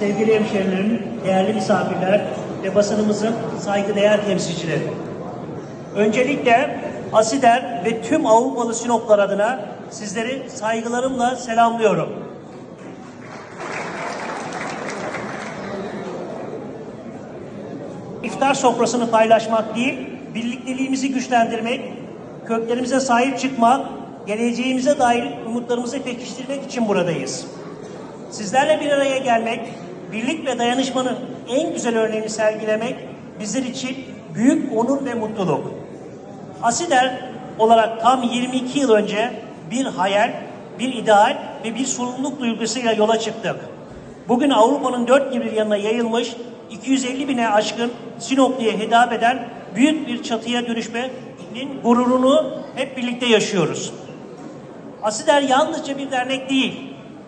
sevgili hemşehrilerim, değerli misafirler ve basınımızın saygıdeğer temsilcileri. Öncelikle Asider ve tüm Avrupalı Sinoplar adına sizleri saygılarımla selamlıyorum. İftar sofrasını paylaşmak değil, birlikteliğimizi güçlendirmek, köklerimize sahip çıkmak, geleceğimize dair umutlarımızı pekiştirmek için buradayız. Sizlerle bir araya gelmek, birlik ve dayanışmanın en güzel örneğini sergilemek bizler için büyük onur ve mutluluk. Asider olarak tam 22 yıl önce bir hayal, bir ideal ve bir sorumluluk duygusuyla yola çıktık. Bugün Avrupa'nın dört bir yanına yayılmış 250 bine aşkın Sinoplu'ya hitap eden büyük bir çatıya dönüşmenin gururunu hep birlikte yaşıyoruz. Asider yalnızca bir dernek değil,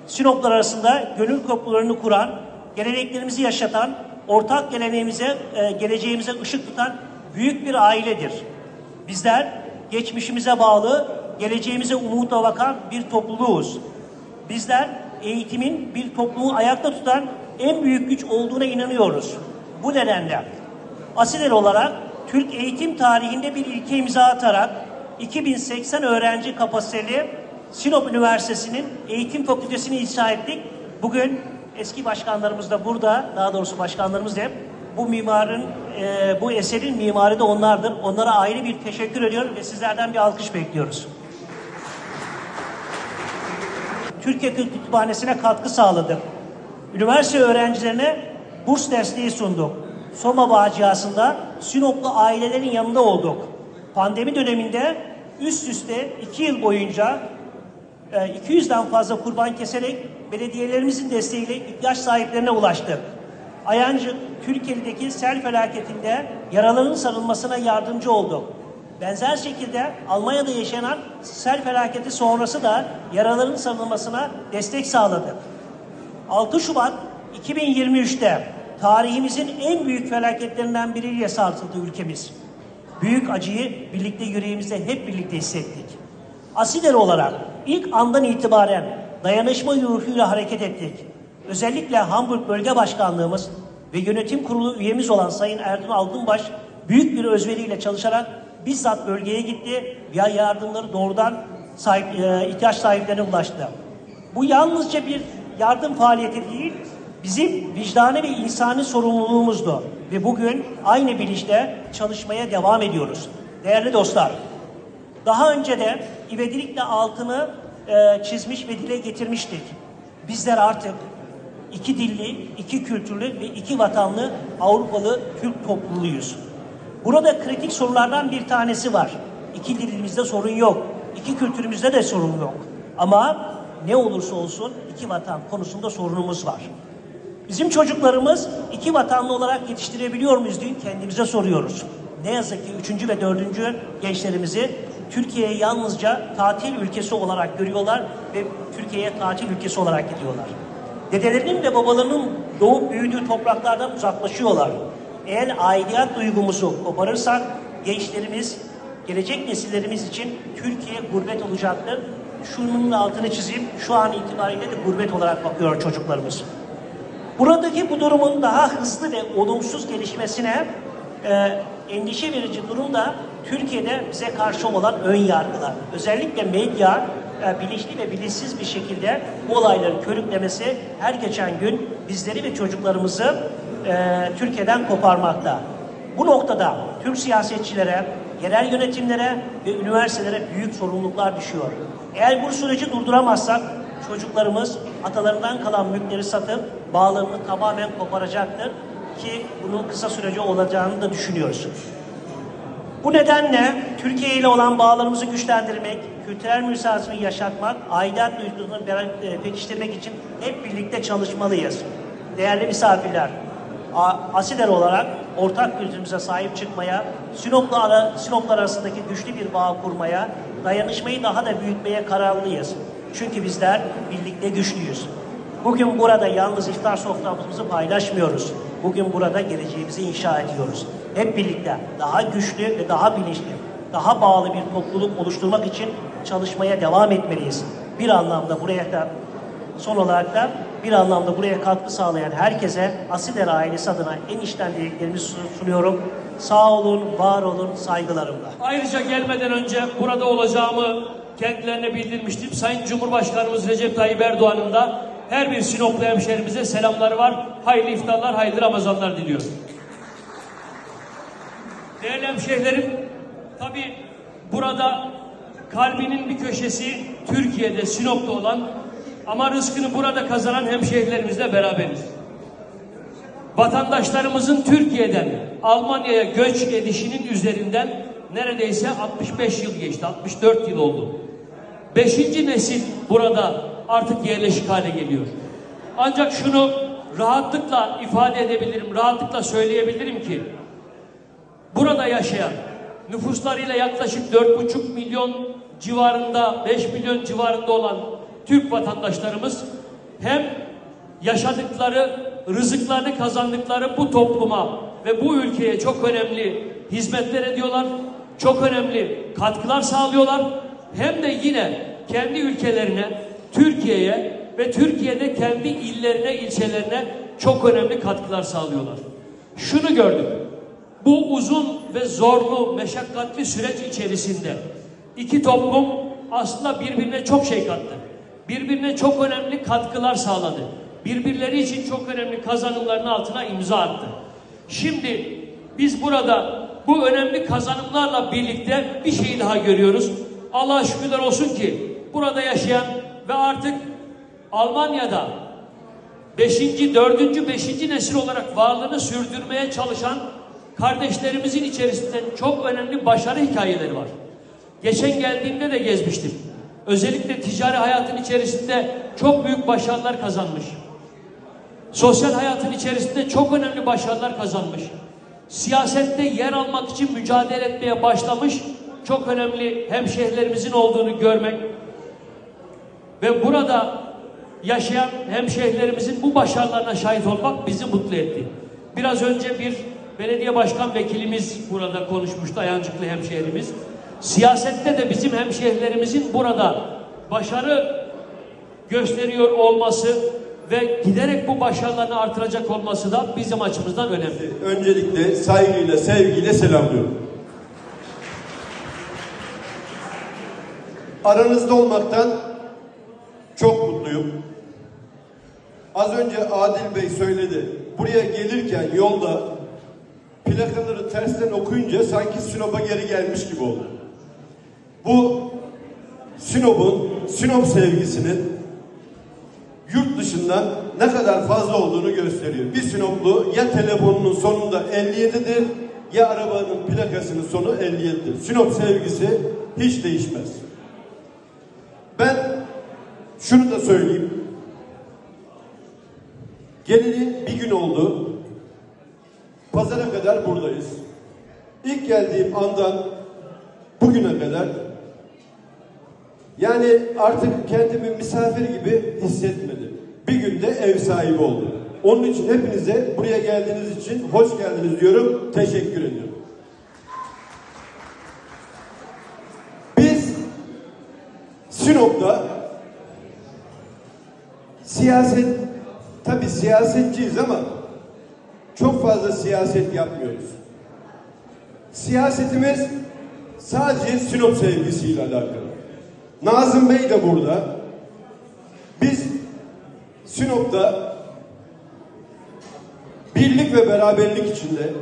Sinoplar arasında gönül köprülerini kuran, geleneklerimizi yaşatan, ortak geleneğimize, e, geleceğimize ışık tutan büyük bir ailedir. Bizler geçmişimize bağlı, geleceğimize umutla bakan bir topluluğuz. Bizler eğitimin bir toplumu ayakta tutan en büyük güç olduğuna inanıyoruz. Bu nedenle Asider olarak Türk eğitim tarihinde bir ilke imza atarak 2080 öğrenci kapasiteli Sinop Üniversitesi'nin eğitim fakültesini inşa ettik. Bugün eski başkanlarımız da burada, daha doğrusu başkanlarımız da hep bu mimarın, e, bu eserin mimarı da onlardır. Onlara ayrı bir teşekkür ediyorum ve sizlerden bir alkış bekliyoruz. Türkiye Kültür Kütüphanesi'ne katkı sağladık. Üniversite öğrencilerine burs desteği sunduk. Soma faciasında Sinoplu ailelerin yanında olduk. Pandemi döneminde üst üste iki yıl boyunca 200'den fazla kurban keserek belediyelerimizin desteğiyle ihtiyaç sahiplerine ulaştık. Ayancık, Türkiye'deki sel felaketinde yaraların sarılmasına yardımcı olduk. Benzer şekilde Almanya'da yaşanan sel felaketi sonrası da yaraların sarılmasına destek sağladık. 6 Şubat 2023'te tarihimizin en büyük felaketlerinden biriyle sarsıldı ülkemiz. Büyük acıyı birlikte yüreğimizde hep birlikte hissettik. Asider olarak ilk andan itibaren dayanışma ruhuyla hareket ettik. Özellikle Hamburg Bölge Başkanlığımız ve yönetim kurulu üyemiz olan Sayın Erdun Altınbaş büyük bir özveriyle çalışarak bizzat bölgeye gitti ve yardımları doğrudan sahip, e, ihtiyaç sahiplerine ulaştı. Bu yalnızca bir yardım faaliyeti değil, bizim vicdani ve insani sorumluluğumuzdu. Ve bugün aynı bilinçle çalışmaya devam ediyoruz. Değerli dostlar, daha önce de ivedilikle altını e, çizmiş ve dile getirmiştik. Bizler artık iki dilli, iki kültürlü ve iki vatanlı Avrupalı Türk topluluğuyuz. Burada kritik sorulardan bir tanesi var. İki dilimizde sorun yok. İki kültürümüzde de sorun yok. Ama ne olursa olsun iki vatan konusunda sorunumuz var. Bizim çocuklarımız iki vatanlı olarak yetiştirebiliyor muyuz diye kendimize soruyoruz. Ne yazık ki üçüncü ve dördüncü gençlerimizi Türkiye'ye yalnızca tatil ülkesi olarak görüyorlar ve Türkiye'ye tatil ülkesi olarak gidiyorlar. Dedelerinin ve babalarının doğup büyüdüğü topraklardan uzaklaşıyorlar. Eğer aidiyet duygumuzu koparırsak gençlerimiz, gelecek nesillerimiz için Türkiye gurbet olacaktır. Şunun altını çizeyim, şu an itibariyle de gurbet olarak bakıyor çocuklarımız. Buradaki bu durumun daha hızlı ve olumsuz gelişmesine e, endişe verici durum da Türkiye'de bize karşı olan ön yargılar. Özellikle medya e, bilinçli ve bilinçsiz bir şekilde bu olayların körüklemesi her geçen gün bizleri ve çocuklarımızı e, Türkiye'den koparmakta. Bu noktada Türk siyasetçilere, yerel yönetimlere ve üniversitelere büyük sorumluluklar düşüyor. Eğer bu süreci durduramazsak çocuklarımız atalarından kalan mülkleri satıp bağlarını tamamen koparacaktır ki bunun kısa süreci olacağını da düşünüyoruz. Bu nedenle Türkiye ile olan bağlarımızı güçlendirmek, kültürel mirasını yaşatmak, aidat duygusunu e, pekiştirmek için hep birlikte çalışmalıyız. Değerli misafirler, Asider olarak ortak kültürümüze sahip çıkmaya, Sinop'la ara, Sinoplar arasındaki güçlü bir bağ kurmaya, dayanışmayı daha da büyütmeye kararlıyız. Çünkü bizler birlikte güçlüyüz. Bugün burada yalnız iftar soframızı paylaşmıyoruz. Bugün burada geleceğimizi inşa ediyoruz. Hep birlikte daha güçlü ve daha bilinçli, daha bağlı bir topluluk oluşturmak için çalışmaya devam etmeliyiz. Bir anlamda buraya da Son olarak da bir anlamda buraya katkı sağlayan herkese Asider ailesi adına en içten dileklerimi sun- sunuyorum. Sağ olun, var olun, saygılarımla. Ayrıca gelmeden önce burada olacağımı kendilerine bildirmiştim. Sayın Cumhurbaşkanımız Recep Tayyip Erdoğan'ın da her bir Sinoplu hemşehrimize selamları var. Hayırlı iftarlar, hayırlı Ramazanlar diliyorum. Değerli hemşehrilerim, tabi burada kalbinin bir köşesi Türkiye'de, Sinop'ta olan ama rızkını burada kazanan hemşehrilerimizle beraberiz. Vatandaşlarımızın Türkiye'den Almanya'ya göç edişinin üzerinden neredeyse 65 yıl geçti, 64 yıl oldu. Beşinci nesil burada artık yerleşik hale geliyor. Ancak şunu rahatlıkla ifade edebilirim, rahatlıkla söyleyebilirim ki burada yaşayan nüfuslarıyla yaklaşık 4,5 milyon civarında 5 milyon civarında olan Türk vatandaşlarımız hem yaşadıkları rızıklarını kazandıkları bu topluma ve bu ülkeye çok önemli hizmetler ediyorlar. Çok önemli katkılar sağlıyorlar. Hem de yine kendi ülkelerine, Türkiye'ye ve Türkiye'de kendi illerine, ilçelerine çok önemli katkılar sağlıyorlar. Şunu gördük. Bu uzun ve zorlu, meşakkatli süreç içerisinde iki toplum aslında birbirine çok şey kattı. Birbirine çok önemli katkılar sağladı. Birbirleri için çok önemli kazanımların altına imza attı. Şimdi biz burada bu önemli kazanımlarla birlikte bir şeyi daha görüyoruz. Allah'a şükürler olsun ki burada yaşayan ve artık Almanya'da beşinci, dördüncü, beşinci nesil olarak varlığını sürdürmeye çalışan kardeşlerimizin içerisinde çok önemli başarı hikayeleri var. Geçen geldiğimde de gezmiştim. Özellikle ticari hayatın içerisinde çok büyük başarılar kazanmış. Sosyal hayatın içerisinde çok önemli başarılar kazanmış. Siyasette yer almak için mücadele etmeye başlamış çok önemli hemşehrilerimizin olduğunu görmek ve burada yaşayan hemşehrilerimizin bu başarılarına şahit olmak bizi mutlu etti. Biraz önce bir belediye başkan vekilimiz burada konuşmuştu, Ayancıklı hemşehrimiz. Siyasette de bizim hemşehrilerimizin burada başarı gösteriyor olması ve giderek bu başarılarını artıracak olması da bizim açımızdan önemli. Öncelikle saygıyla, sevgiyle selamlıyorum. Aranızda olmaktan çok mutluyum. Az önce Adil Bey söyledi. Buraya gelirken yolda plakaları tersten okuyunca sanki Sinop'a geri gelmiş gibi oldu. Bu Sinop'un, Sinop sevgisinin yurt dışından ne kadar fazla olduğunu gösteriyor. Bir Sinoplu ya telefonunun sonunda 57'dir ya arabanın plakasının sonu 57'dir. Sinop sevgisi hiç değişmez. Ben şunu da söyleyeyim. Geleli bir gün oldu. Pazara kadar buradayız. İlk geldiğim andan bugüne kadar yani artık kendimi misafir gibi hissetmedim. Bir günde ev sahibi oldum. Onun için hepinize buraya geldiğiniz için hoş geldiniz diyorum. Teşekkür ediyorum. Biz Sinop'ta siyaset tabi siyasetçiyiz ama çok fazla siyaset yapmıyoruz. Siyasetimiz sadece Sinop sevgisiyle alakalı. Nazım Bey de burada. Biz Sinop'ta birlik ve beraberlik içinde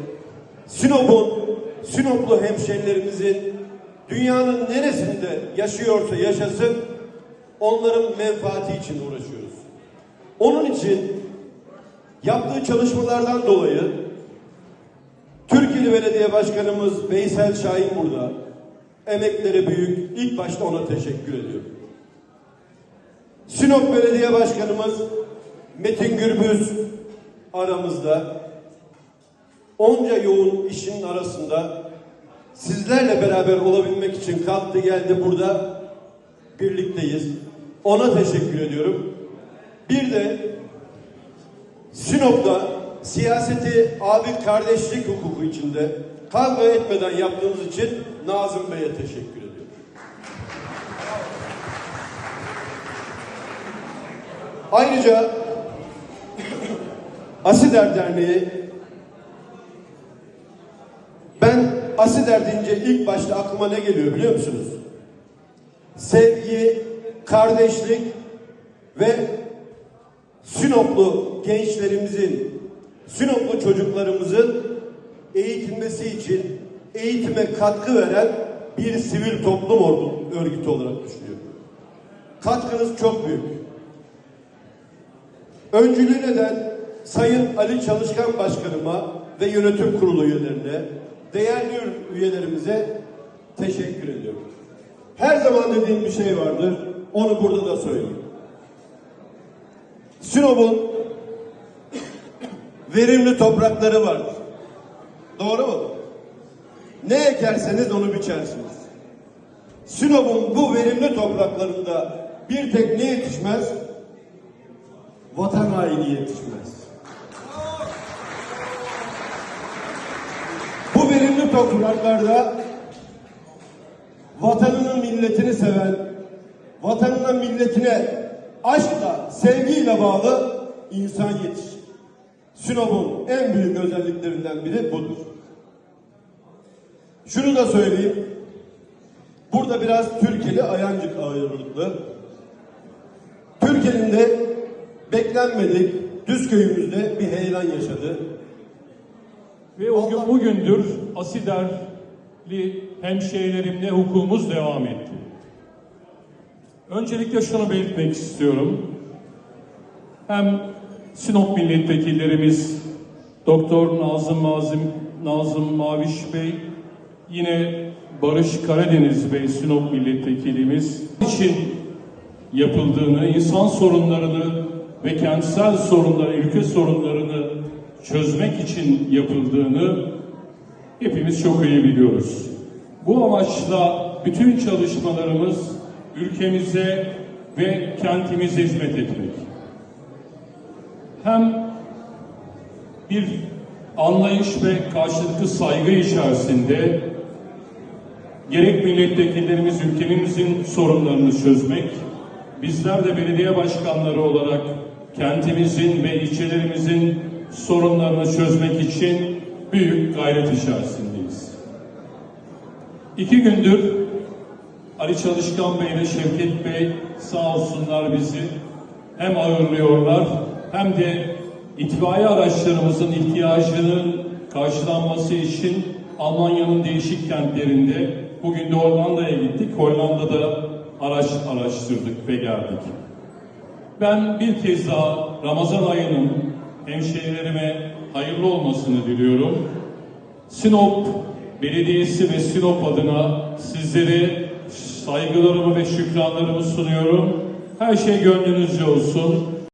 Sinop'un, Sinoplu hemşerilerimizin dünyanın neresinde yaşıyorsa yaşasın onların menfaati için uğraşıyoruz. Onun için yaptığı çalışmalardan dolayı Türkiye Belediye Başkanımız Veysel Şahin burada. Emekleri büyük. İlk başta ona teşekkür ediyorum. Sinop Belediye Başkanımız Metin Gürbüz aramızda. Onca yoğun işin arasında sizlerle beraber olabilmek için kalktı geldi burada birlikteyiz. Ona teşekkür ediyorum. Bir de Sinop'ta siyaseti abi kardeşlik hukuku içinde kavga etmeden yaptığımız için Nazım Bey'e teşekkür ediyorum. Ayrıca Asider Derneği ben Asider deyince ilk başta aklıma ne geliyor biliyor musunuz? Sevgi, kardeşlik ve Sinoplu gençlerimizin, Sinoplu çocuklarımızın eğitilmesi için eğitime katkı veren bir sivil toplum örgütü olarak düşünüyorum. Katkınız çok büyük. Öncülüğü neden Sayın Ali Çalışkan Başkanıma ve yönetim kurulu üyelerine, değerli üyelerimize teşekkür ediyorum. Her zaman dediğim bir şey vardır, onu burada da söyleyeyim. Sinop'un verimli toprakları vardır. Doğru mu? Ne ekerseniz onu biçersiniz. Sinop'un bu verimli topraklarında bir tek ne yetişmez? Vatan haini yetişmez. Bu verimli topraklarda vatanının milletini seven, vatanına milletine aşkla, sevgiyle bağlı insan yetişir. Sinop'un en büyük özelliklerinden biri budur. Şunu da söyleyeyim. Burada biraz Türkeli Ayancık ağırlıklı. Türkiye'nin de beklenmedik düz köyümüzde bir heyelan yaşadı. Ve o gün bugündür Asiderli hemşehrilerimle hukukumuz devam etti. Öncelikle şunu belirtmek istiyorum. Hem Sinop milletvekillerimiz Doktor Nazım Nazım Nazım Maviş Bey yine Barış Karadeniz Bey Sinop milletvekilimiz için yapıldığını, insan sorunlarını ve kentsel sorunları, ülke sorunlarını çözmek için yapıldığını hepimiz çok iyi biliyoruz. Bu amaçla bütün çalışmalarımız ülkemize ve kentimize hizmet etmek. Hem bir anlayış ve karşılıklı saygı içerisinde gerek milletvekillerimiz ülkemizin sorunlarını çözmek, bizler de belediye başkanları olarak kentimizin ve ilçelerimizin sorunlarını çözmek için büyük gayret içerisindeyiz. İki gündür Ali Çalışkan Bey ile Şevket Bey sağ olsunlar bizi hem ağırlıyorlar hem de itfaiye araçlarımızın ihtiyacının karşılanması için Almanya'nın değişik kentlerinde bugün de Hollanda'ya gittik. Hollanda'da araç araştırdık ve geldik. Ben bir kez daha Ramazan ayının hemşehrilerime hayırlı olmasını diliyorum. Sinop Belediyesi ve Sinop adına sizlere saygılarımı ve şükranlarımı sunuyorum. Her şey gönlünüzce olsun.